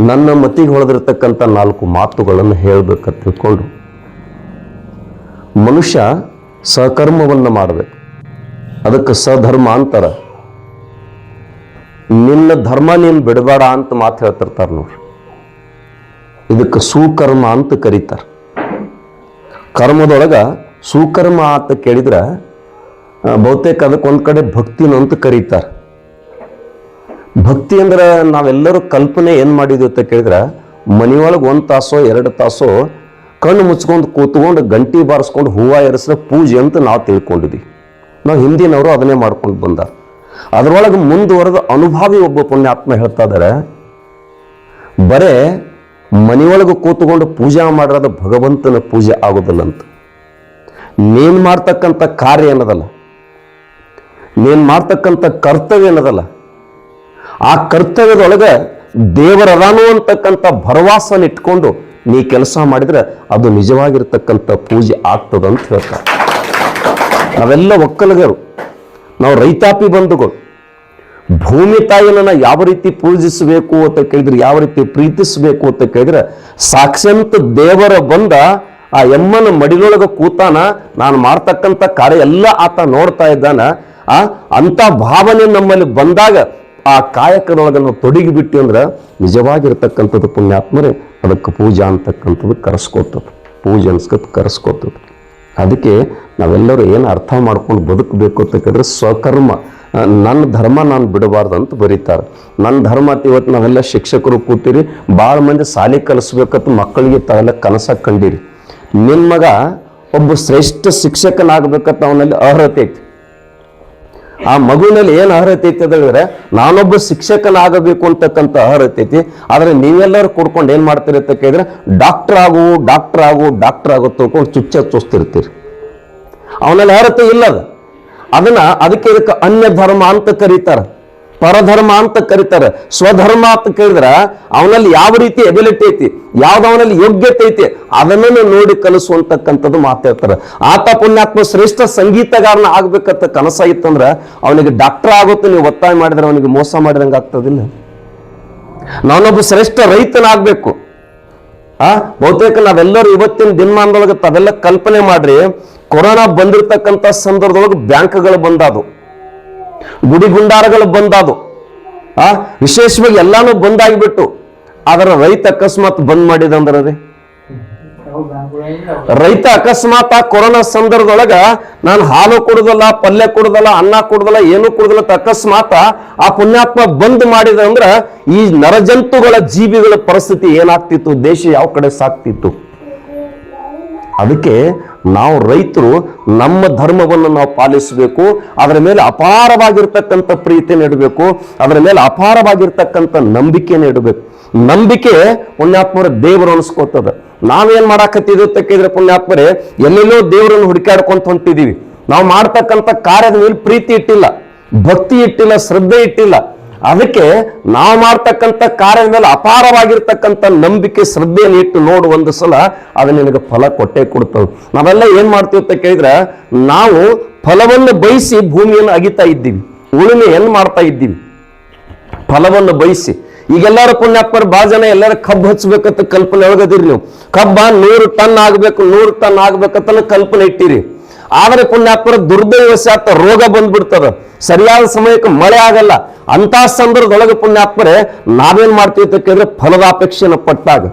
ನನ್ನ ಮತಿಗೆ ಹೊಳೆದಿರ್ತಕ್ಕಂಥ ನಾಲ್ಕು ಮಾತುಗಳನ್ನು ಹೇಳಬೇಕಂತ ತಿಳ್ಕೊಂಡು ಮನುಷ್ಯ ಸಕರ್ಮವನ್ನು ಮಾಡಬೇಕು. ಅದಕ್ಕೆ ಸಧರ್ಮ ಅಂತಾರ. ನಿನ್ನ ಧರ್ಮ ನೀನು ಬಿಡಬೇಡ ಅಂತ ಮಾತು ಹೇಳ್ತಿರ್ತಾರೆ ನೋಡ್ರಿ. ಇದಕ್ಕೆ ಸುಕರ್ಮ ಅಂತ ಕರೀತಾರೆ. ಕರ್ಮದೊಳಗ ಸುಕರ್ಮ ಅಂತ ಕೇಳಿದ್ರೆ ಬಹುತೇಕ ಅದಕ್ಕೆ ಒಂದು ಕಡೆ ಭಕ್ತಿನ ಅಂತ ಕರೀತಾರೆ. ಭಕ್ತಿ ಅಂದ್ರೆ ನಾವೆಲ್ಲರೂ ಕಲ್ಪನೆ ಏನು ಮಾಡಿದ್ವಿ ಅಂತ ಕೇಳಿದ್ರೆ ಮನೆಯೊಳಗೆ ಒಂದು ತಾಸೋ, ಎರಡು ತಾಸೋ ಕಣ್ಣು ಮುಚ್ಕೊಂಡು ಕೂತ್ಕೊಂಡು ಗಂಟಿ ಬಾರಿಸ್ಕೊಂಡು ಹೂವು ಎರಿಸಿದ್ರೆ ಪೂಜೆ ಅಂತ ನಾವು ತಿಳ್ಕೊಂಡಿದ್ವಿ. ನಾವು ಹಿಂದಿನವರು ಅದನ್ನೇ ಮಾಡ್ಕೊಂಡು ಬಂದ. ಅದರೊಳಗೆ ಮುಂದುವರೆದ ಅನುಭಾವಿ ಒಬ್ಬ ಪುಣ್ಯಾತ್ಮ ಹೇಳ್ತಾ ಇದ್ದಾರೆ ಬರೇ ಮನೆಯೊಳಗೆ ಕೂತ್ಕೊಂಡು ಪೂಜೆ ಮಾಡಿರೋದು ಭಗವಂತನ ಪೂಜೆ ಆಗೋದಿಲ್ಲ ಅಂತ. ನೀನು ಮಾಡ್ತಕ್ಕಂಥ ಕಾರ್ಯ ಏನದಲ್ಲ? ನೀನು ಮಾಡ್ತಕ್ಕಂಥ ಕರ್ತವ್ಯ ಏನದಲ್ಲ? ಆ ಕರ್ತವ್ಯದೊಳಗೆ ದೇವರದಾನು ಅಂತಕ್ಕಂಥ ಭರವಾಸನ ಇಟ್ಕೊಂಡು ನೀ ಕೆಲಸ ಮಾಡಿದ್ರೆ ಅದು ನಿಜವಾಗಿರ್ತಕ್ಕಂಥ ಪೂಜೆ ಆಗ್ತದಂತ ಹೇಳ್ತಾರೆ. ನಾವೆಲ್ಲ ಒಕ್ಕಲಿಗರು. ನಾವು ರೈತಾಪಿ ಬಂಧುಗಳು. ಭೂಮಿ ತಾಯಿನನ್ನ ಯಾವ ರೀತಿ ಪೂಜಿಸಬೇಕು ಅಂತ ಕೇಳಿದ್ರೆ, ಯಾವ ರೀತಿ ಪ್ರೀತಿಸಬೇಕು ಅಂತ ಕೇಳಿದ್ರೆ, ಸಾಕ್ಷಾಂತ ದೇವರ ಬಂದ ಆ ಎಮ್ಮನ ಮಡಿಲೊಳಗೆ ಕೂತಾನ, ನಾನು ಮಾಡ್ತಕ್ಕಂಥ ಕಾರ್ಯ ಎಲ್ಲ ಆತ ನೋಡ್ತಾ ಇದ್ದಾನ, ಆ ಅಂತ ಭಾವನೆ ನಮ್ಮಲ್ಲಿ ಬಂದಾಗ ಆ ಕಾಯಕದೊಳಗನ್ನು ನಾವು ತೊಡಗಿ ಬಿಟ್ಟು ಅಂದ್ರೆ ನಿಜವಾಗಿರ್ತಕ್ಕಂಥದ್ದು ಪುಣ್ಯಾತ್ಮರೇ ಅದಕ್ಕೆ ಪೂಜಾ ಅಂತಕ್ಕಂಥದ್ದು ಕರೆಸ್ಕೊತದ್ದು ಪೂಜೆ ಅನ್ಸ್ಕತ್ ಕರೆಸ್ಕೊತದ್ದು ಅದಕ್ಕೆ ನಾವೆಲ್ಲರೂ ಏನು ಅರ್ಥ ಮಾಡ್ಕೊಂಡು ಬದುಕಬೇಕು ಅಂತಕ್ಕಂದ್ರೆ ಸ್ವಕರ್ಮ. ನನ್ನ ಧರ್ಮ ನಾನು ಬಿಡಬಾರ್ದು ಅಂತ ಬರೀತಾರೆ. ನನ್ನ ಧರ್ಮ ಇವತ್ತು ನಾವೆಲ್ಲ ಶಿಕ್ಷಕರು ಕೂತೀರಿ, ಭಾಳ ಮಂದಿ ಶಾಲೆ ಕಲಿಸ್ಬೇಕಂತ ಮಕ್ಕಳಿಗೆ ತಾವೆಲ್ಲ ಕನಸ ಕಂಡೀರಿ. ನಿಮ್ಮ ಮಗ ಒಬ್ಬ ಶ್ರೇಷ್ಠ ಶಿಕ್ಷಕನಾಗಬೇಕಂತ ಅವನಲ್ಲಿ ಅರ್ಹತೆ ಐತಿ. ಆ ಮಗುವಿನಲ್ಲಿ ಏನು ಅರ್ಹತೆ ಐತಿ ಅಂತ ಹೇಳಿದ್ರೆ, ನಾನೊಬ್ಬ ಶಿಕ್ಷಕನಾಗಬೇಕು ಅಂತಕ್ಕಂಥ ಅರ್ಹತೆ ಐತಿ. ಆದರೆ ನೀವೆಲ್ಲರೂ ಕೂಡ್ಕೊಂಡು ಏನು ಮಾಡ್ತೀರಿ ಅಂತ ಕೇಳಿದ್ರೆ ಡಾಕ್ಟರ್ ಆಗು ಡಾಕ್ಟರ್ ಆಗು ಡಾಕ್ಟರ್ ಆಗೋ ತಿಳ್ಕೊಂಡು ಚುಚ್ಚ ಚುಸ್ತಿರ್ತೀರಿ ಅವನಲ್ಲಿ ಅರ್ಹತೆ ಇಲ್ಲ ಅದು ಅದನ್ನ ಅದಕ್ಕೆ ಇದಕ್ಕೆ ಅನ್ಯ ಧರ್ಮ ಅಂತ ಕರೀತಾರೆ. ಪರಧರ್ಮ ಅಂತ ಕರೀತಾರೆ. ಸ್ವಧರ್ಮ ಅಂತ ಕೇಳಿದ್ರೆ ಅವನಲ್ಲಿ ಯಾವ ರೀತಿ ಎಬಿಲಿಟಿ ಐತಿ ಯಾವ್ದು ಅವನಲ್ಲಿ ಯೋಗ್ಯತೆ ಐತಿ ಅದನ್ನು ನೋಡಿ ಕಲಿಸುವಂತಕ್ಕಂಥದ್ದು ಮಾತಾಡ್ತಾರೆ ಆತ ಪುಣ್ಯಾತ್ಮ ಶ್ರೇಷ್ಠ ಸಂಗೀತಗಾರನ ಆಗ್ಬೇಕಂತ ಕನಸಾಗಿತ್ತಂದ್ರೆ ಅವನಿಗೆ ಡಾಕ್ಟರ್ ಆಗುತ್ತೆ ನೀವು ಒತ್ತಾಯ ಮಾಡಿದ್ರೆ ಅವನಿಗೆ ಮೋಸ ಮಾಡಿದಂಗೆ ಆಗ್ತದಿಲ್ಲ. ನಾನೊಬ್ಬ ಶ್ರೇಷ್ಠ ರೈತನಾಗಬೇಕು. ಆ, ಬಹುತೇಕ ನಾವೆಲ್ಲರೂ ಇವತ್ತಿನ ದಿನಮಾನದೊಳಗೆ ತಾವೆಲ್ಲ ಕಲ್ಪನೆ ಮಾಡ್ರಿ, ಕೊರೋನಾ ಬಂದಿರತಕ್ಕಂಥ ಸಂದರ್ಭದೊಳಗೆ ಬ್ಯಾಂಕ್ಗಳು ಬಂದಾದು ಗುಡಿ ಗುಂಡಾರಗಳು ಬಂದಾದು. ಆ, ವಿಶೇಷವಾಗಿ ಎಲ್ಲಾನು ಬಂದಾಗಿಬಿಟ್ಟು, ಅದರ ರೈತ ಅಕಸ್ಮಾತ್ ಬಂದ್ ಮಾಡಿದಂದ್ರೆ ರೀ ರೈತ ಅಕಸ್ಮಾತ್ ಆ ಕೊರೋನಾ ಸಂದರ್ಭದೊಳಗ ನಾನು ಹಾಲು ಕುಡುದಲ್ಲ, ಪಲ್ಯ ಕುಡುದಲ್ಲ, ಅನ್ನ ಕುಡುದಲ್ಲ, ಏನು ಕುಡುದಲ್ಲ ಅಕಸ್ಮಾತ್ ಆ ಪುಣ್ಯಾತ್ಮ ಬಂದ್ ಮಾಡಿದ ಅಂದ್ರ ಈ ನರಜಂತುಗಳ ಜೀವಿಗಳ ಪರಿಸ್ಥಿತಿ ಏನಾಗ್ತಿತ್ತು? ದೇಶ ಯಾವ ಕಡೆ ಸಾಕ್ತಿತ್ತು ಅದಕ್ಕೆ ನಾವು ರೈತರು ನಮ್ಮ ಧರ್ಮವನ್ನು ನಾವು ಪಾಲಿಸಬೇಕು, ಅದರ ಮೇಲೆ ಅಪಾರವಾಗಿರ್ತಕ್ಕಂಥ ಪ್ರೀತಿ ನೀಡಬೇಕು, ಅದರ ಮೇಲೆ ಅಪಾರವಾಗಿರ್ತಕ್ಕಂಥ ನಂಬಿಕೆ ನೀಡಬೇಕು. ನಂಬಿಕೆ ಪುಣ್ಯಾತ್ಮರ ದೇವರು ಅನಿಸ್ಕೋತದ. ನಾವೇನ್ ಮಾಡಾಕತ್ತಿದ್ರು ತಕ್ಕಿದ್ರೆ ಪುಣ್ಯಾತ್ಮರೇ, ಎಲ್ಲೆಲ್ಲೋ ದೇವರನ್ನು ಹುಡುಕಾಡ್ಕೊಂತ ಹೊಂಟಿದೀವಿ. ನಾವು ಮಾಡ್ತಕ್ಕಂಥ ಕಾರ್ಯದ ಮೇಲೆ ಪ್ರೀತಿ ಇಟ್ಟಿಲ್ಲ, ಭಕ್ತಿ ಇಟ್ಟಿಲ್ಲ, ಶ್ರದ್ಧೆ ಇಟ್ಟಿಲ್ಲ. ಅದಕ್ಕೆ ನಾವು ಮಾಡ್ತಕ್ಕಂಥ ಕಾರ್ಯದ ಮೇಲೆ ಅಪಾರವಾಗಿರ್ತಕ್ಕಂಥ ನಂಬಿಕೆ ಶ್ರದ್ಧೆಯನ್ನು ಇಟ್ಟು ನೋಡು ಒಂದು ಸಲ, ಅದು ನಿನಗೆ ಫಲ ಕೊಟ್ಟೆ ಕೊಡ್ತವೆ ನಾವೆಲ್ಲ ಏನು ಮಾಡ್ತೀವಿ ಅಂತ ಕೇಳಿದ್ರೆ, ನಾವು ಫಲವನ್ನು ಬಯಸಿ ಭೂಮಿಯನ್ನು ಅಗಿತಾ ಇದ್ದೀವಿ. ಉಳುಮೆಯನ್ನು ಮಾಡ್ತಾ ಇದ್ದೀವಿ? ಫಲವನ್ನು ಬಯಸಿ. ಈಗೆಲ್ಲರ ಪುಣ್ಯಾತ್ಮರು ಭಾಳ ಜನ, ಎಲ್ಲರ ಕಬ್ಬು ಹಚ್ಬೇಕಂತ ಕಲ್ಪನೆ ಒಳಗದಿರಿ ನೀವು. ಕಬ್ಬ ನೂರು ಟನ್ ಆಗ್ಬೇಕು, ನೂರು ಟನ್ ಆಗ್ಬೇಕಂತ ಕಲ್ಪನೆ ಇಟ್ಟಿರಿ. ಆದ್ರೆ ಪುಣ್ಯಾತ್ಮರ ದುರ್ದೈವಶಾತ್ ರೋಗ ಬಂದ್ಬಿಡ್ತದ. ಸರಿಯಾದ ಸಮಯಕ್ಕೆ ಮಳೆ ಆಗಲ್ಲ. ಅಂತ ಸಂದರ್ಭದೊಳಗೆ ಪುಣ್ಯಾತ್ಮರೆ, ನಾವೇನ್ ಮಾಡ್ತೀವಿ ಅಂತ ಕೇಳಿದ್ರೆ ಫಲದ ಅಪೇಕ್ಷೆನ ಪಟ್ಟಾಗ.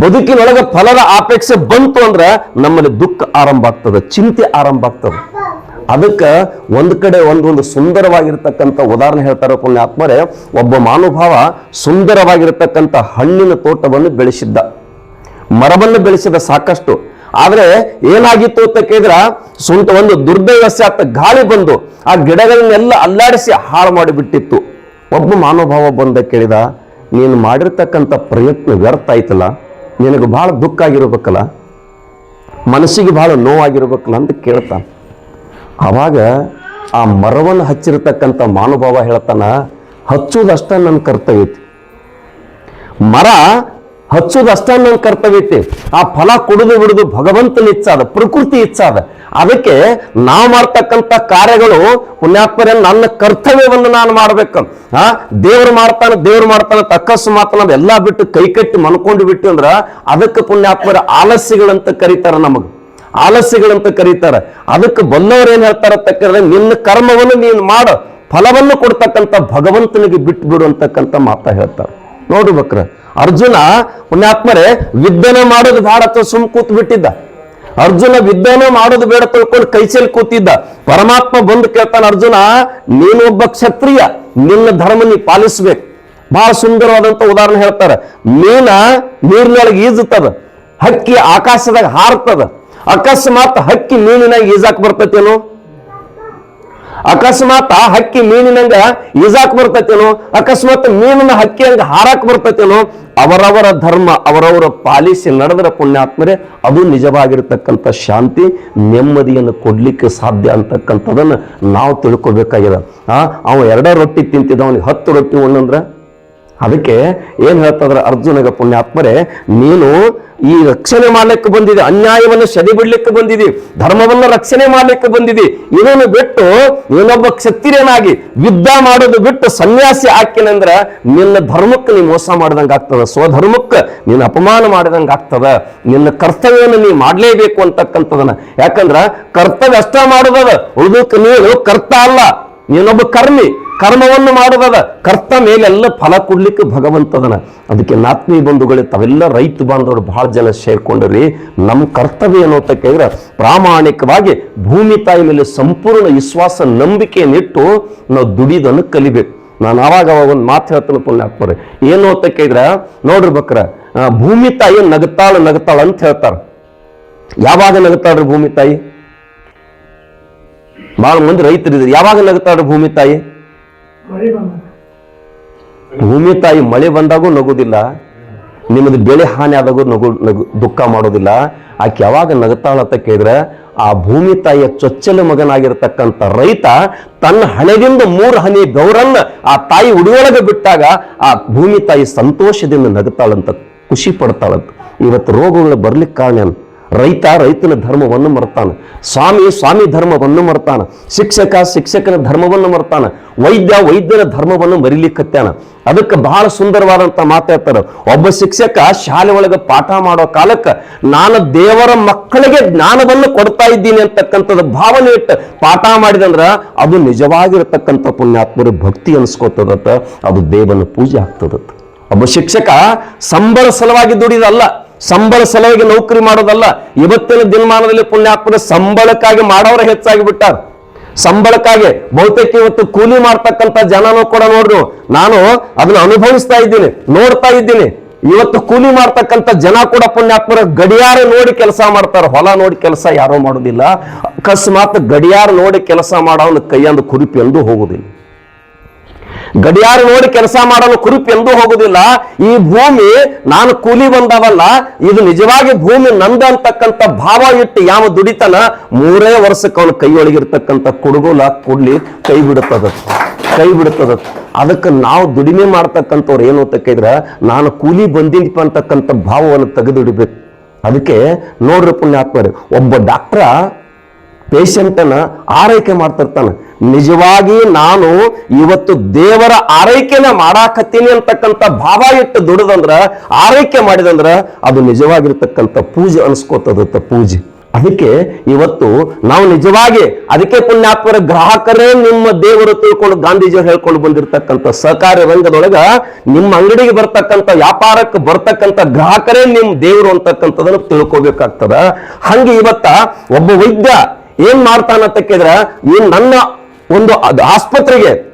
ಬದುಕಿನೊಳಗೆ ಫಲದ ಅಪೇಕ್ಷೆ ಬಂತು ಅಂದ್ರೆ ನಮ್ಮಲ್ಲಿ ದುಃಖ ಆರಂಭ ಆಗ್ತದೆ, ಚಿಂತೆ ಆರಂಭ ಆಗ್ತದೆ. ಅದಕ್ಕೆ ಒಂದು ಕಡೆ ಒಂದೊಂದು ಸುಂದರವಾಗಿರ್ತಕ್ಕಂಥ ಉದಾಹರಣೆ ಹೇಳ್ತಾರೆ ಪುಣ್ಯಾತ್ಮರೆ, ಒಬ್ಬ ಮಾನುಭಾವ ಸುಂದರವಾಗಿರ್ತಕ್ಕಂಥ ಹಣ್ಣಿನ ತೋಟವನ್ನು ಬೆಳೆಸಿದ್ದ. ಮರವನ್ನು ಬೆಳೆಸಿದ ಸಾಕಷ್ಟು. ಆದ್ರೆ ಏನಾಗಿತ್ತು ಅಂತ ಕೇಳಿದ್ರ ಸುಂಟ ಒಂದು ದುರ್ದೈವಶಾತ್ ಗಾಳಿ ಬಂದು ಆ ಗಿಡಗಳನ್ನೆಲ್ಲ ಅಲ್ಲಾಡಿಸಿ ಹಾಳು ಮಾಡಿಬಿಟ್ಟಿತ್ತು. ಒಬ್ಬ ಮಾನೋಭಾವ ಬಂದ ಕೇಳಿದ, ನೀನು ಮಾಡಿರ್ತಕ್ಕಂಥ ಪ್ರಯತ್ನ ವ್ಯರ್ಥ ಆಯ್ತಲ್ಲ, ನಿನಗೆ ಬಹಳ ದುಃಖ ಆಗಿರ್ಬೇಕಲ್ಲ, ಮನಸ್ಸಿಗೆ ಬಹಳ ನೋವಾಗಿರ್ಬೇಕಲ್ಲ ಅಂತ ಕೇಳ್ತಾನೆ ಆವಾಗ ಆ ಮರವನ್ನು ಹಚ್ಚಿರತಕ್ಕಂಥ ಮಾನುಭಾವ ಹೇಳ್ತಾನ ಹಚ್ಚುವುದಷ್ಟ ನನ್ನ ಕರ್ತವ್ಯ ಐತಿ. ಮರ ಹಚ್ಚೋದು ಅಷ್ಟೇ ನನ್ನ ಕರ್ತವ್ಯ ಐತಿ. ಆ ಫಲ ಕುಡಿದು ಬಿಡುದು ಭಗವಂತನ ಇಚ್ಛಾದ ಪ್ರಕೃತಿ ಇಚ್ಛಾದ ಅದಕ್ಕೆ ನಾವು ಮಾಡ್ತಕ್ಕಂಥ ಕಾರ್ಯಗಳು ಪುಣ್ಯಾತ್ಮರ ನನ್ನ ಕರ್ತವ್ಯವನ್ನು ನಾನು ಮಾಡ್ಬೇಕು. ಆ, ದೇವ್ರು ಮಾಡ್ತಾನೆ ದೇವ್ರು ಮಾಡ್ತಾನೆ ತಕ್ಕಷ್ಟು ಮಾತ್ರ ಎಲ್ಲ ಬಿಟ್ಟು ಕೈ ಕಟ್ಟಿ ಮನ್ಕೊಂಡು ಬಿಟ್ಟು ಅಂದ್ರ ಅದಕ್ಕೆ ಪುಣ್ಯಾತ್ಮರ ಆಲಸ್ಯಗಳಂತ ಕರೀತಾರ ನಮಗ್. ಆಲಸ್ಯಗಳಂತ ಕರೀತಾರ. ಅದಕ್ಕೆ ಬಂದವರು ಏನ್ ಹೇಳ್ತಾರ ತಕ್ಕಂದ್ರೆ ನಿನ್ನ ಕರ್ಮವನ್ನು ನೀನು ಮಾಡು, ಫಲವನ್ನು ಕೊಡ್ತಕ್ಕಂಥ ಭಗವಂತನಿಗೆ ಬಿಟ್ಟು ಬಿಡು ಅಂತಕ್ಕಂಥ ಮಾತಾ ಹೇಳ್ತಾರೆ. ನೋಡು ಬಕ್ರ. ಅರ್ಜುನ ಪುಣ್ಯಾತ್ಮರೇ ವಿದ್ಯನೆ ಮಾಡೋದು ಬೇಡ ಸುಮ್ ಕೂತ್ ಬಿಟ್ಟಿದ್ದ. ಅರ್ಜುನ ವಿದ್ಯನೆ ಮಾಡೋದು ಬೇಡ ತಿಳ್ಕೊಂಡು ಕೈಚೆಲ್ ಕೂತಿದ್ದ. ಪರಮಾತ್ಮ ಬಂದು ಕೇಳ್ತಾನೆ, ಅರ್ಜುನ ನೀನೊಬ್ಬ ಕ್ಷತ್ರಿಯ, ನಿನ್ನ ಧರ್ಮ ನೀ ಪಾಲಿಸ್ಬೇಕು. ಬಹಳ ಸುಂದರವಾದಂತ ಉದಾಹರಣೆ ಹೇಳ್ತಾರೆ. ಮೀನ ನೀರಿನೊಳಗೆ ಈಜುತ್ತದ, ಹಕ್ಕಿ ಆಕಾಶದಾಗ ಹಾರ್ತದ. ಅಕಸ್ಮಾತ್ ಹಕ್ಕಿ ಮೀನಿನಾಗ ಈಜಾಕ್ ಬರ್ತೈತೇನು? ಅಕಸ್ಮಾತ್ ಆ ಹಕ್ಕಿ ಮೀನಿನಂಗ ಈಜಾಕ್ ಬರ್ತೈತೇನೋ, ಅಕಸ್ಮಾತ್ ಮೀನಿನ ಹಕ್ಕಿ ಹಂಗ ಹಾರಾಕ್ ಬರ್ತೈತೇನೋ, ಅವರವರ ಧರ್ಮ, ಅವರವರ ಪಾಲಿಸಿ ನಡೆದ್ರ ಪುಣ್ಯಾತ್ಮರೇ, ಅದು ನಿಜವಾಗಿರ್ತಕ್ಕಂಥ ಶಾಂತಿ, ನೆಮ್ಮದಿಯನ್ನು ಕೊಡ್ಲಿಕ್ಕೆ ಸಾಧ್ಯ ಅಂತಕ್ಕಂಥದನ್ನ ನಾವು ತಿಳ್ಕೊಬೇಕಾಗಿದೆ. ಆ, ಅವ ಎರಡ ರೊಟ್ಟಿ ತಿಂತಿದ್ದ, ಅವನಿಗೆ ಹತ್ತು ರೊಟ್ಟಿ ಉಣ್ಣಂದ್ರ ಅದಕ್ಕೆ ಏನು ಹೇಳ್ತಂದ್ರೆ ಅರ್ಜುನಗ ಪುಣ್ಯಾತ್ಮರೇ, ನೀನು ಈ ರಕ್ಷಣೆ ಮಾಡ್ಲಿಕ್ಕೆ ಬಂದಿದೆ, ಅನ್ಯಾಯವನ್ನು ಸದಿ ಬಿಡ್ಲಿಕ್ಕೆ ಬಂದಿದೆ, ಧರ್ಮವನ್ನು ರಕ್ಷಣೆ ಮಾಡ್ಲಿಕ್ಕೆ ಬಂದಿದೆ ಇದನ್ನು ಬಿಟ್ಟು ನೀನೊಬ್ಬ ಕ್ಷತ್ರಿಯನಾಗಿ ಯುದ್ಧ ಮಾಡೋದು ಬಿಟ್ಟು ಸನ್ಯಾಸಿ ಹಾಕಿನಂದ್ರ ನಿನ್ನ ಧರ್ಮಕ್ಕೆ ನೀನು ಮೋಸ ಮಾಡ್ದಂಗೆ ಆಗ್ತದ, ಸ್ವಧರ್ಮಕ್ಕೆ ನೀನು ಅಪಮಾನ ಮಾಡಿದಂಗೆ ಆಗ್ತದ, ನಿನ್ನ ಕರ್ತವ್ಯವನ್ನು ನೀ ಮಾಡಲೇಬೇಕು ಅಂತಕ್ಕಂಥದನ್ನ. ಯಾಕಂದ್ರ ಕರ್ತವ್ಯ ಅಷ್ಟ ಮಾಡೋದದ ಉಳಿದಕ್ಕೆ ನೀನು ಕರ್ತ ಅಲ್ಲ. ನೀನೊಬ್ಬ ಕರ್ಮಿ, ಕರ್ಮವನ್ನು ಮಾಡೋದದ, ಕರ್ತ ಮೇಲೆಲ್ಲ ಫಲ ಕೊಡ್ಲಿಕ್ಕೆ ಭಗವಂತದನ. ಅದಕ್ಕೆ ನಾತ್ಮೀ ಬಂಧುಗಳೇ, ತಾವೆಲ್ಲ ರೈತ ಬಾಂಧವರು ಬಹಳ ಜನ ಸೇರ್ಕೊಂಡ್ರಿ. ನಮ್ಮ ಕರ್ತವ್ಯ ಏನು ಅಂತ ಪ್ರಾಮಾಣಿಕವಾಗಿ ಭೂಮಿ ತಾಯಿ ಮೇಲೆ ಸಂಪೂರ್ಣ ವಿಶ್ವಾಸ ನಂಬಿಕೆಯನ್ನಿಟ್ಟು ನಾವು ದುಡಿದನ್ನು ಕಲಿಬೇಕು. ನಾನು ಆವಾಗ ಅವಾಗ ಒಂದು ಮಾತು ಹೇಳ್ತಾನೆ ಪುಣ್ಯಾತ್ಮರೆ ಏನು ಅಂತ ಕೇಳಿದ್ರೆ, ನೋಡ್ರಿ ಬಕ್ರ ಭೂಮಿ ತಾಯಿ ನಗತಾಳ ನಗತಾಳ ಅಂತ ಹೇಳ್ತಾರ. ಯಾವಾಗ ನಗತಾಳ್ರಿ ಭೂಮಿ ತಾಯಿ? ಬಹಳ ಮಂದಿ ರೈತರಿದ್ರು ಯಾವಾಗ ನಗುತ್ತಾರ ಭೂಮಿ ತಾಯಿ? ಭೂಮಿ ತಾಯಿ ಮಳೆ ಬಂದಾಗೂ ನಗುದಿಲ್ಲ. ನಿಮ್ಮದು ಬೆಳೆ ಹಾನಿ ಆದಾಗೂ ನಗು ನಗು, ದುಃಖ ಮಾಡೋದಿಲ್ಲ. ಆಕೆ ಯಾವಾಗ ನಗತಾಳ ಅಂತ ಕೇಳಿದ್ರೆ, ಆ ಭೂಮಿ ತಾಯಿಯ ಚೊಚ್ಚಲ ಮಗನಾಗಿರ್ತಕ್ಕಂಥ ರೈತ ತನ್ನ ಹಣೆಗಿಂದ ಮೂರು ಹನಿ ಗೌರನ್ನ ಆ ತಾಯಿ ಉಡಿಯೊಳಗೆ ಬಿಟ್ಟಾಗ ಆ ಭೂಮಿ ತಾಯಿ ಸಂತೋಷದಿಂದ ನಗುತ್ತಾಳಂತ ಖುಷಿ ಪಡ್ತಾಳಂತ. ಇವತ್ತು ರೋಗಗಳು ಬರ್ಲಿಕ್ಕೆ ಕಾರಣ? ರೈತ ರೈತನ ಧರ್ಮವನ್ನು ಮರ್ತಾನ. ಸ್ವಾಮಿ ಸ್ವಾಮಿ ಧರ್ಮವನ್ನು ಮರ್ತಾನ. ಶಿಕ್ಷಕ ಶಿಕ್ಷಕನ ಧರ್ಮವನ್ನು ಮರ್ತಾನ. ವೈದ್ಯ ವೈದ್ಯನ ಧರ್ಮವನ್ನು ಮರಿಲಿಕ್ಕತ್ತಾನ. ಅದಕ್ಕೆ ಬಹಳ ಸುಂದರವಾದಂತ ಮಾತಾಡ್ತಾರೆ ಒಬ್ಬ ಶಿಕ್ಷಕ ಶಾಲೆ ಒಳಗೆ ಪಾಠ ಮಾಡೋ ಕಾಲಕ್ಕೆ ನಾನು ದೇವರ ಮಕ್ಕಳಿಗೆ ಜ್ಞಾನವನ್ನು ಕೊಡ್ತಾ ಇದ್ದೀನಿ ಅಂತಕ್ಕಂಥದ್ದು ಭಾವನೆ ಇಟ್ಟು ಪಾಠ ಮಾಡಿದಂದ್ರೆ ಅದು ನಿಜವಾಗಿರತಕ್ಕಂಥ ಪುಣ್ಯಾತ್ಮರು ಭಕ್ತಿ ಅನ್ಸ್ಕೋತದತ್ತ. ಅದು ದೇವನ ಪೂಜೆ ಆಗ್ತದತ್ತ. ಒಬ್ಬ ಶಿಕ್ಷಕ ಸಂಬಳ ಸಲುವಾಗಿ ದುಡಿದಲ್ಲ. ಸಂಬಳ ಸಲಹೆಗೆ ನೌಕರಿ ಮಾಡೋದಲ್ಲ, ಇವತ್ತಿನ ದಿನಮಾನದಲ್ಲಿ ಪುಣ್ಯಾತ್ಮದ ಸಂಬಳಕ್ಕಾಗಿ ಮಾಡೋರು ಹೆಚ್ಚಾಗಿ ಬಿಟ್ಟಾರ. ಸಂಬಳಕ್ಕಾಗಿ ಬಹುತೇಕ ಇವತ್ತು ಕೂಲಿ ಮಾಡ್ತಕ್ಕಂಥ ಜನನೂ ಕೂಡ ನೋಡ್ರು. ನಾನು ಅದನ್ನ ಅನುಭವಿಸ್ತಾ ಇದ್ದೀನಿ, ನೋಡ್ತಾ ಇದ್ದೀನಿ. ಇವತ್ತು ಕೂಲಿ ಮಾಡ್ತಕ್ಕಂಥ ಜನ ಕೂಡ ಪುಣ್ಯಾತ್ಮರ ಗಡಿಯಾರ ನೋಡಿ ಕೆಲಸ ಮಾಡ್ತಾರೆ. ಹೊಲ ನೋಡಿ ಕೆಲಸ ಯಾರೋ ಮಾಡೋದಿಲ್ಲ. ಅಕಸ್ಮಾತ್ ಗಡಿಯಾರ ನೋಡಿ ಕೆಲಸ ಮಾಡೋವನ್ನ ಕೈಯಂದು ಕುರಿಪಿ ಎಂದು ಹೋಗುದಿಲ್ಲ. ಗಡಿಯಾರ ನೋಡಿ ಕೆಲಸ ಮಾಡಲು ಕುರುಪ್ ಎಂದೂ ಹೋಗುದಿಲ್ಲ ಈ ಭೂಮಿ ನಾನು ಕೂಲಿ ಬಂದವಲ್ಲ, ಇದು ನಿಜವಾಗಿ ಭೂಮಿ ನಂದ ಅಂತಕ್ಕಂಥ ಭಾವ ಇಟ್ಟು ಯಾವ ದುಡಿತನ ಮೂರೇ ವರ್ಷಕ್ಕೆ ಅವನು ಕೈಯೊಳಗಿರ್ತಕ್ಕಂಥ ಕುಡುಗೋಲ ಕೊಡ್ಲಿ ಕೈ ಬಿಡುತ್ತದ. ಕೈ ಬಿಡುತ್ತದ. ಅದಕ್ಕೆ ನಾವು ದುಡಿಮೆ ಮಾಡ್ತಕ್ಕಂಥವ್ರು ಏನು ಅಂತ ಕೇಳಿದ್ರೆ, ನಾನು ಕೂಲಿ ಬಂದಿನಪ್ಪ ಅಂತಕ್ಕಂಥ ಭಾವವನ್ನು ತೆಗೆದುಡಿಬೇಕು ಅದಕ್ಕೆ ನೋಡ್ರಿ ಪುಣ್ಯಾತ್ಮರು, ಒಬ್ಬ ಡಾಕ್ಟ್ರ ಪೇಷಂಟನ್ನು ಆರೈಕೆ ಮಾಡ್ತಿರ್ತಾನೆ. ನಿಜವಾಗಿ ನಾನು ಇವತ್ತು ದೇವರ ಆರೈಕೆನ ಮಾಡಾಕತ್ತೀನಿ ಅಂತಕ್ಕಂಥ ಭಾವ ಇಟ್ಟು ದುಡಿದಂದ್ರ, ಆರೈಕೆ ಮಾಡಿದಂದ್ರ ಅದು ನಿಜವಾಗಿರ್ತಕ್ಕಂಥ ಪೂಜೆ ಅನ್ಸ್ಕೋತದತ್ತ ಪೂಜೆ. ಅದಕ್ಕೆ ಇವತ್ತು ನಾವು ನಿಜವಾಗಿ ಅದಕ್ಕೆ ಪುಣ್ಯಾತ್ಮರ ಗ್ರಾಹಕರೇ ನಿಮ್ಮ ದೇವರು ತಿಳ್ಕೊಂಡು ಗಾಂಧೀಜಿಯವರು ಹೇಳ್ಕೊಂಡು ಬಂದಿರತಕ್ಕಂಥ ಸಹಕಾರಿ ರಂಗದೊಳಗ ನಿಮ್ಮ ಅಂಗಡಿಗೆ ಬರ್ತಕ್ಕಂಥ ವ್ಯಾಪಾರಕ್ಕೆ ಬರ್ತಕ್ಕಂಥ ಗ್ರಾಹಕರೇ ನಿಮ್ಮ ದೇವರು ಅಂತಕ್ಕಂಥದನ್ನು ತಿಳ್ಕೊಬೇಕಾಗ್ತದ. ಹಂಗೆ ಇವತ್ತ ಒಬ್ಬ ವೈದ್ಯ ಏನ್ ಮಾಡ್ತಾನಂತ ಕೇಳಿದ್ರ, ಈ ನನ್ನ ಒಂದು ಆಸ್ಪತ್ರೆಗೆ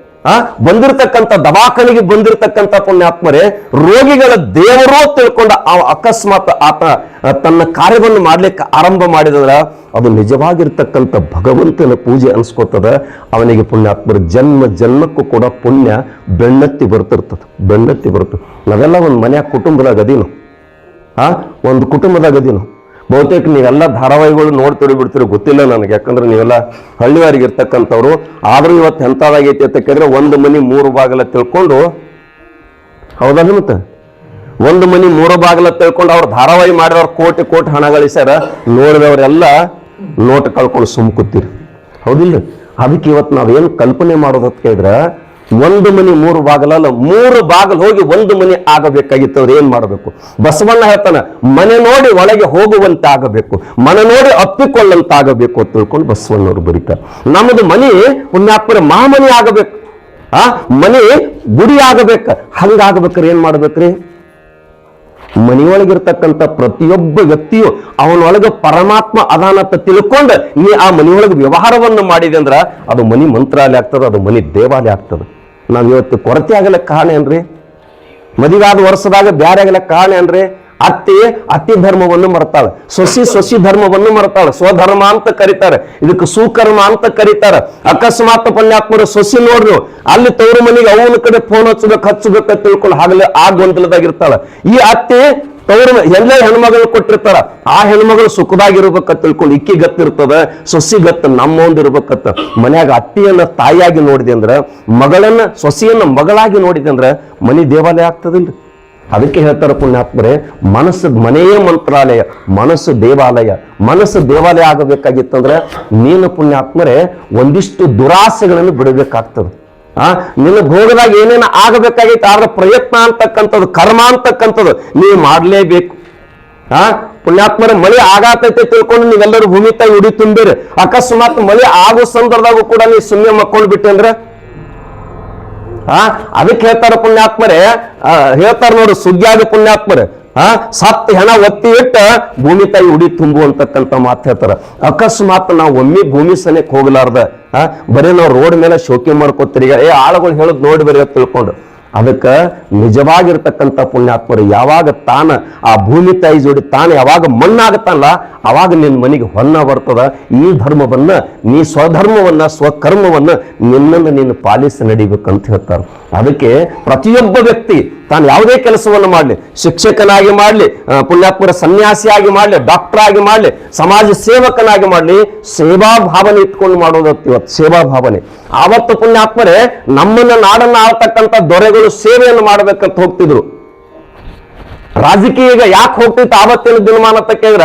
ಬಂದಿರತಕ್ಕಂಥ ದವಾಖಾನೆಗೆ ಬಂದಿರತಕ್ಕಂಥ ಪುಣ್ಯಾತ್ಮರೇ, ರೋಗಿಗಳ ದೇವರು ತಿಳ್ಕೊಂಡ ಆ ಅಕಸ್ಮಾತ್ ಆತ ತನ್ನ ಕಾರ್ಯವನ್ನು ಮಾಡ್ಲಿಕ್ಕೆ ಆರಂಭ ಮಾಡಿದ್ರ ಅದು ನಿಜವಾಗಿರ್ತಕ್ಕಂಥ ಭಗವಂತನ ಪೂಜೆ ಅನ್ಸ್ಕೋತದ. ಅವನಿಗೆ ಪುಣ್ಯಾತ್ಮರ ಜನ್ಮ, ಜನ್ಮಕ್ಕೂ ಕೂಡ ಪುಣ್ಯ ಬೆಣ್ಣತ್ತಿ ಬರ್ತಿರ್ತದ, ಬೆಣ್ಣತ್ತಿ ಬರ್ತದೆ. ನಾವೆಲ್ಲ ಒಂದು ಮನೆಯ ಕುಟುಂಬದಾಗ ಅದೀನು, ಆ, ಒಂದು ಕುಟುಂಬದಾಗ ಅದೀನು. ಬಹುತೇಕ ನೀವೆಲ್ಲ ಧಾರಾವಾಹಿಗಳು ನೋಡ್ತಿರೋ ಬಿಡ್ತಿರೋ, ಗೊತ್ತಿಲ್ಲ ನನಗೆ. ಯಾಕಂದ್ರೆ ನೀವೆಲ್ಲ ಹಳ್ಳಿವಾರಿಗೆ ಇರ್ತಕ್ಕಂಥವ್ರು ಆದ್ರೂ ಇವತ್ತು ಎಂಥದಾಗೈತಿ ಅಂತ ಕೇಳಿದ್ರೆ ಒಂದು ಮನಿ ಮೂರು ಬಾಗಲ ತಿಳ್ಕೊಂಡು ಹೌದಲ್ಲ ಮತ್ತೆ ಒಂದು ಮನಿ ಮೂರು ಬಾಗಿಲ ತಿಳ್ಕೊಂಡು ಅವ್ರು ಧಾರಾವಾಹಿ ಮಾಡಿದವ್ರು ಕೋಟಿ ಕೋಟಿ ಹಣ ಗಳಿಸ್ಯಾರ, ನೋಡಿದವರೆಲ್ಲ ನೋಟ್ ಕಳ್ಕೊಂಡು ಸುಮ್ ಕೂತೀರಿ ಹೌದಿಲ್ಲ? ಅದಕ್ಕೆ ಇವತ್ತು ನಾವೇನು ಕಲ್ಪನೆ ಮಾಡೋದಕ್ಕೆ ಕೇಳಿದ್ರ ಒಂದು ಮನೆ, ಮೂರು ಬಾಗಿಲಲ್ಲ ಮೂರು ಬಾಗಿಲು ಹೋಗಿ ಒಂದು ಮನೆ ಆಗಬೇಕಾಗಿತ್ತು. ಅವ್ರು ಏನ್ ಮಾಡಬೇಕು? ಬಸವಣ್ಣ ಹೇಳ್ತಾನೆ, ಮನೆ ನೋಡಿ ಒಳಗೆ ಹೋಗುವಂತ ಆಗಬೇಕು ಮನೆ ನೋಡಿ ಅಪ್ಪಿಕೊಳ್ಳಂತಾಗಬೇಕು ಅಂತ ತಿಳ್ಕೊಂಡು ಬಸವಣ್ಣವ್ರು ಬರೀತಾರೆ. ನಮ್ಮದು ಮನೆ ಪುಣ್ಯಾತ್ಮರ ಮಹಾಮನಿ ಆಗಬೇಕು. ಆ, ಮನೆ ಗುಡಿ ಆಗಬೇಕು. ಹಂಗಾಗಬೇಕ್ರಿ ಏನ್ ಮಾಡ್ಬೇಕ್ರಿ? ಮನೆಯೊಳಗಿರ್ತಕ್ಕಂಥ ಪ್ರತಿಯೊಬ್ಬ ವ್ಯಕ್ತಿಯು ಅವನೊಳಗೆ ಪರಮಾತ್ಮ ಅದಾನಂತ ತಿಳ್ಕೊಂಡು ನೀ ಆ ಮನೆಯೊಳಗೆ ವ್ಯವಹಾರವನ್ನು ಮಾಡಿದೆ ಅಂದ್ರೆ ಅದು ಮನಿ ಮಂತ್ರಾಲಯ ಆಗ್ತದೆ, ಅದು ಮನಿ ದೇವಾಲಯ ಆಗ್ತದೆ. ನಾವ್ ಇವತ್ತು ಕೊರತೆ ಆಗಲಿಕ್ಕೆ ಕಾರಣ ಏನ್ರಿ? ಮದುವಾದ ವರ್ಷದಾಗ ಬ್ಯಾರೆ ಆಗಲಿಕ್ಕೆ ಕಾರಣ ಏನ್ರಿ? ಅತ್ತಿ ಅತ್ತಿ ಧರ್ಮವನ್ನು ಮರ್ತಾಳೆ. ಸೊಸಿ ಸೊಸಿ ಧರ್ಮವನ್ನು ಮರ್ತಾಳೆ. ಸ್ವಧರ್ಮ ಅಂತ ಕರೀತಾರೆ. ಇದಕ್ಕೆ ಸುಕರ್ಮ ಅಂತ ಕರೀತಾರೆ. ಅಕಸ್ಮಾತ್ ಪುಣ್ಯಾತ್ಮರು ಸೊಸಿ ನೋಡ್ರು. ಅಲ್ಲಿ ತವರು ಮನೆಗೆ ಅವನ ಕಡೆ ಫೋನ್ ಹಚ್ಚಬೇಕು ಹಚ್ಚಬೇಕು ಅಂತ ತಿಳ್ಕೊಂಡು ಹಾಗಲೇ ಆ ಗೊಂದಲದಾಗಿರ್ತಾಳೆ ಈ ಅತ್ತಿ ತವರು ಎಲ್ಲ ಹೆಣ್ಮಗಳು ಕೊಟ್ಟಿರ್ತಾರ. ಆ ಹೆಣ್ಮಗಳು ಸುಖದಾಗಿರ್ಬೇಕಂತ ತಿಳ್ಕೊಂಡು ಇಕ್ಕಿ ಗತ್ತಿರ್ತದ ಸೊಸಿ ಗತ್ತ ನಮ್ಮೊಂದು ಇರ್ಬೇಕತ್ತ ಮನ್ಯಾಗ ಅತ್ತಿಯನ್ನ ತಾಯಿಯಾಗಿ ನೋಡಿದೆ ಅಂದ್ರ, ಮಗಳನ್ನ ಸೊಸಿಯನ್ನ ಮಗಳಾಗಿ ನೋಡಿದೆ ಅಂದ್ರ ಮನಿ ದೇವಾಲಯ ಆಗ್ತದಿಲ್ರಿ. ಅದಕ್ಕೆ ಹೇಳ್ತಾರೆ ಪುಣ್ಯಾತ್ಮರೇ, ಮನಸ್ಸು ಮನೆಯೇ ಮಂತ್ರಾಲಯ, ಮನಸ್ಸು ದೇವಾಲಯ. ಮನಸ್ಸು ದೇವಾಲಯ ಆಗಬೇಕಾಗಿತ್ತಂದ್ರೆ ನೀನು ಪುಣ್ಯಾತ್ಮರೇ, ಒಂದಿಷ್ಟು ದುರಾಸೆಗಳನ್ನು ಬಿಡಬೇಕಾಗ್ತದೆ. ಆ? ನಿನ್ನ ಭೋಗದಾಗ ಏನೇನು ಆಗಬೇಕಾಗಿತ್ತು ಆದ್ರೆ ಪ್ರಯತ್ನ ಅಂತಕ್ಕಂಥದ್ದು, ಕರ್ಮ ಅಂತಕ್ಕಂಥದ್ದು ನೀವು ಮಾಡಲೇಬೇಕು. ಆ? ಪುಣ್ಯಾತ್ಮರ ಮಳೆ ಆಗಾತೈತೆ ತಿಳ್ಕೊಂಡು ನೀವೆಲ್ಲರೂ ಭೂಮಿ ತಾಯಿ ಉಡಿ ತುಂಬಿರಿ. ಅಕಸ್ಮಾತ್ ಮಳೆ ಆಗೋ ಸಂದರ್ಭದಾಗೂ ಕೂಡ ನೀವು ಸುಮ್ಮನೆ ಮಕ್ಕೊಂಡು ಬಿಟ್ಟೆ ಅಂದ್ರೆ? ಆ? ಅದಕ್ಕೆ ಹೇಳ್ತಾರ ಪುಣ್ಯಾತ್ಮರೇ ಹೇಳ್ತಾರ ನೋಡು ಸುಗ್ಗಿಯಾಗ ಪುಣ್ಯಾತ್ಮರೇ. ಆ, ಸತ್ತು ಹೆಣ ಒತ್ತಿ ಇಟ್ಟ ಭೂಮಿ ತಾಯಿ ಉಡಿ ತುಂಬು ಅಂತಕ್ಕಂಥ ಮಾತು ಹೇಳ್ತಾರ. ಅಕಸ್ಮಾತ್ ನಾವು ಒಮ್ಮೆ ಭೂಮಿ ಸನೇಕ್ ಹೋಗ್ಲಾರ್ದ, ಆ, ಬರೀ ನಾವು ರೋಡ್ ಮೇಲೆ ಶೋಕಿ ಮಾಡ್ಕೋತೀರಿ ಏ, ಆಳುಗಳು ಹೇಳೋದು ನೋಡಿ ಬರೀ ತಿಳ್ಕೊಂಡು. ಅದಕ್ಕೆ ನಿಜವಾಗಿರ್ತಕ್ಕಂಥ ಪುಣ್ಯಾತ್ಮರು ಯಾವಾಗ ತಾನ ಆ ಭೂಮಿ ತಾಯಿ ಜೋಡಿ ತಾನು ಯಾವಾಗ ಮಣ್ಣಾಗತ್ತಲ್ಲ, ಅವಾಗ ನಿನ್ನ ಮನೆಗೆ ಹೊನ್ನ ಬರ್ತದ. ಈ ಧರ್ಮವನ್ನ, ನೀ ಸ್ವಧರ್ಮವನ್ನ, ಸ್ವಕರ್ಮವನ್ನ ನಿನ್ನನ್ನು ನೀನು ಪಾಲಿಸಿ ನಡಿಬೇಕಂತ ಹೇಳ್ತಾರೆ. ಅದಕ್ಕೆ ಪ್ರತಿಯೊಬ್ಬ ವ್ಯಕ್ತಿ ತಾನು ಯಾವುದೇ ಕೆಲಸವನ್ನು ಮಾಡಲಿ, ಶಿಕ್ಷಕನಾಗಿ ಮಾಡಲಿ ಪುಣ್ಯಾತ್ಮರ ಸನ್ಯಾಸಿಯಾಗಿ ಮಾಡಲಿ, ಡಾಕ್ಟರ್ ಆಗಿ ಮಾಡಲಿ, ಸಮಾಜ ಸೇವಕನಾಗಿ ಮಾಡಲಿ, ಸೇವಾ ಭಾವನೆ ಇಟ್ಕೊಂಡು ಮಾಡೋದತ್ತು ಇವತ್ತು ಸೇವಾ ಭಾವನೆ. ಆವತ್ತು ಪುಣ್ಯಾತ್ಮರೇ ನಮ್ಮನ್ನ ನಾಡನ್ನ ಆಳ್ತಕ್ಕಂಥ ದೊರೆಗಳು ಸೇವೆಯನ್ನು ಮಾಡಬೇಕಂತ ಹೋಗ್ತಿದ್ರು. ರಾಜಕೀಯ ಯಾಕೆ ಹೋಗ್ತಿತ್ತು? ಆವತ್ತಿನ ದಿನಮಾನ ಅಂತ ಕೇಳಿದ್ರ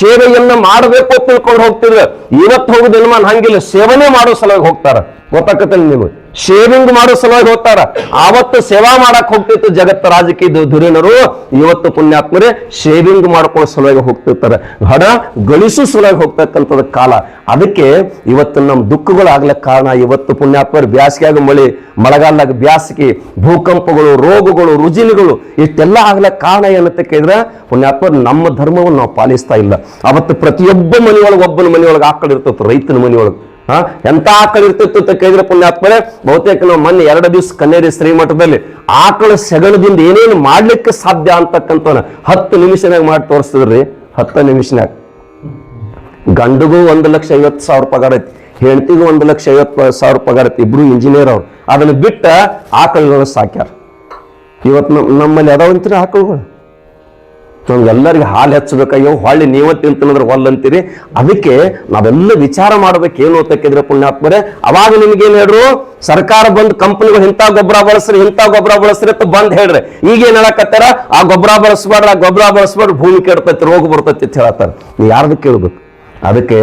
ಸೇವೆಯನ್ನ ಮಾಡಬೇಕು ತಿಳ್ಕೊಂಡು ಹೋಗ್ತಿದ್ರು. ಇವತ್ತು ಹೋಗೋ ದಿನಮಾನ ಹಂಗಿಲ್ಲ, ಸೇವನೆ ಮಾಡೋ ಸಲುವಾಗಿ ಹೋಗ್ತಾರ. ಗೊತ್ತಾಕತ್ತಲ್ಲ ನಿಮಗೆ ಶೇವಿಂಗ್ ಮಾಡೋ ಸಲುವಾಗಿ ಹೋಗ್ತಾರ. ಆವತ್ತು ಸೇವಾ ಮಾಡಕ್ ಹೋಗ್ತಿತ್ತು ಜಗತ್ತ ರಾಜಕೀಯ ಧುರೀಣರು, ಇವತ್ತು ಪುಣ್ಯಾತ್ಮರೇ ಶೇವಿಂಗ್ ಮಾಡ್ಕೊಳ್ಳೋ ಸಲುವಾಗಿ ಹೋಗ್ತಿರ್ತಾರೆ. ಹಣ ಗಳಿಸೋ ಸಲುವಾಗಿ ಹೋಗ್ತಕ್ಕಂಥದ್ದು ಕಾಲ. ಅದಕ್ಕೆ ಇವತ್ತು ನಮ್ಮ ದುಃಖಗಳಾಗ್ಲಕ್ಕೆ ಕಾರಣ ಇವತ್ತು ಪುಣ್ಯಾತ್ಮರು ಬ್ಯಾಸಿಗೆಯಾಗ ಮಳೆ, ಮಳೆಗಾಲದಾಗ ಬ್ಯಾಸಿಗೆ, ಭೂಕಂಪಗಳು, ರೋಗಗಳು, ರುಜಿನಗಳು, ಇಷ್ಟೆಲ್ಲ ಆಗ್ಲಕ್ಕೆ ಕಾರಣ ಏನಂತ ಕೇಳಿದ್ರೆ ಪುಣ್ಯಾತ್ಮರು ನಮ್ಮ ಧರ್ಮವನ್ನು ನಾವು ಪಾಲಿಸ್ತಾ ಇಲ್ಲ. ಅವತ್ತು ಪ್ರತಿಯೊಬ್ಬ ಮನೆಯೊಳಗೆ, ಒಬ್ಬನ ಮನೆಯೊಳಗೆ ಆಕಳು ಇರ್ತತ್ತು ರೈತನ ಮನೆಯೊಳಗೆ. ಹಾ? ಎಂತ ಆಕಳು ಇರ್ತಿತ್ತು ಅಂತ ಕೇಳಿದ್ರೆ ಪುಣ್ಯಾತ್ಮರೇ, ಬಹುತೇಕ ನಾವು ಮೊನ್ನೆ ಎರಡು ದಿವಸ ಕನ್ನೇರಿ ಶ್ರೀಮಠದಲ್ಲಿ ಆಕಳ ಸೆಗಣದಿಂದ ಏನೇನು ಮಾಡ್ಲಿಕ್ಕೆ ಸಾಧ್ಯ ಅಂತಕ್ಕಂಥವನ್ನ ಹತ್ತು ನಿಮಿಷನಾಗ ಮಾಡಿ ತೋರಿಸ್ತಿದ್ರಿ ಹತ್ತು ನಿಮಿಷನಾಗ ಗಂಡಿಗೂ ಒಂದು ಲಕ್ಷ ಐವತ್ತು ಸಾವಿರ ಪಗಾರ ಐತಿ. ಹೆಂಡತಿಗೂ ಒಂದು ಲಕ್ಷ ಐವತ್ತು ಸಾವಿರ ಪಗಾರ ಐತಿ. ಇಬ್ರು ಇಂಜಿನಿಯರ್ ಅವ್ರು. ಅದನ್ನ ಬಿಟ್ಟ ಆಕಳುಗಳು ಸಾಕ್ಯಾರ. ಇವತ್ತು ನಮ್ಮ ನಮ್ಮಲ್ಲಿ ಅದಾವಂತೀರ ಆಕಳುಗಳು. ನಮ್ಗೆಲ್ಲರಿಗೆ ಹಾಲು ಹೆಚ್ಚಬೇಕಾಗ್ಯವ ಹೊಳ್ಳಿ ನೀವ ತಿಂತಂದ್ರೆ ಹೊಲ್ಲಂತೀರಿ. ಅದಕ್ಕೆ ನಾವೆಲ್ಲ ವಿಚಾರ ಮಾಡ್ಬೇಕು, ಏನು ಓದಕ್ಕಿದ್ರೆ ಪುಣ್ಯಾತ್ಮರೇ, ಅವಾಗ ನಿಮ್ಗೇನ್ ಹೇಳ್ರು? ಸರ್ಕಾರ ಬಂದ್ ಕಂಪನಿಗಳು ಇಂಥ ಗೊಬ್ಬರ ಬಳಸ್ರಿ, ಇಂಥ ಗೊಬ್ಬರ ಬಳಸ್ರಿ ಅಂತ ಬಂದ್ ಹೇಳ್ರಿ. ಈಗ ಏನ್ ಹೇಳಕತ್ತಾರ? ಆ ಗೊಬ್ಬರ ಬಳಸ್ಬಾರ್ದು, ಆ ಗೊಬ್ಬರ ಬಳಸ್ಬಾರ್ದು, ಭೂಮಿ ಕೆಡ್ತೈತಿ, ರೋಗ ಬರ್ತೈತಿ ಅಂತ ಹೇಳತ್ತಾರ. ನೀವು ಯಾರ್ದು ಕೇಳ್ಬೇಕು? ಅದಕ್ಕೆ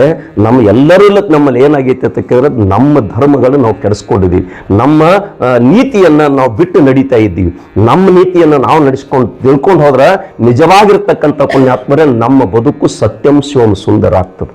ನಮ್ಮ ಎಲ್ಲರೂ ನಮ್ಮಲ್ಲಿ ಏನಾಗೈತೆ ಅಂತ ಕೇಳಿದ್ರೆ ನಮ್ಮ ಧರ್ಮಗಳನ್ನು ನಾವು ಕೆಡಿಸ್ಕೊಂಡಿದ್ದೀವಿ ನಮ್ಮ ನೀತಿಯನ್ನ ನಾವು ಬಿಟ್ಟು ನಡೀತಾ ಇದ್ದೀವಿ. ನಮ್ಮ ನೀತಿಯನ್ನ ನಾವು ನಡೆಸ್ಕೊಂಡು, ತಿಳ್ಕೊಂಡು ಹೋದ್ರೆ ನಿಜವಾಗಿರ್ತಕ್ಕಂಥ ಪುಣ್ಯಾತ್ಮರೇ ನಮ್ಮ ಬದುಕು ಸತ್ಯಂ ಶಿವಂ ಸುಂದರ ಆಗ್ತದೆ.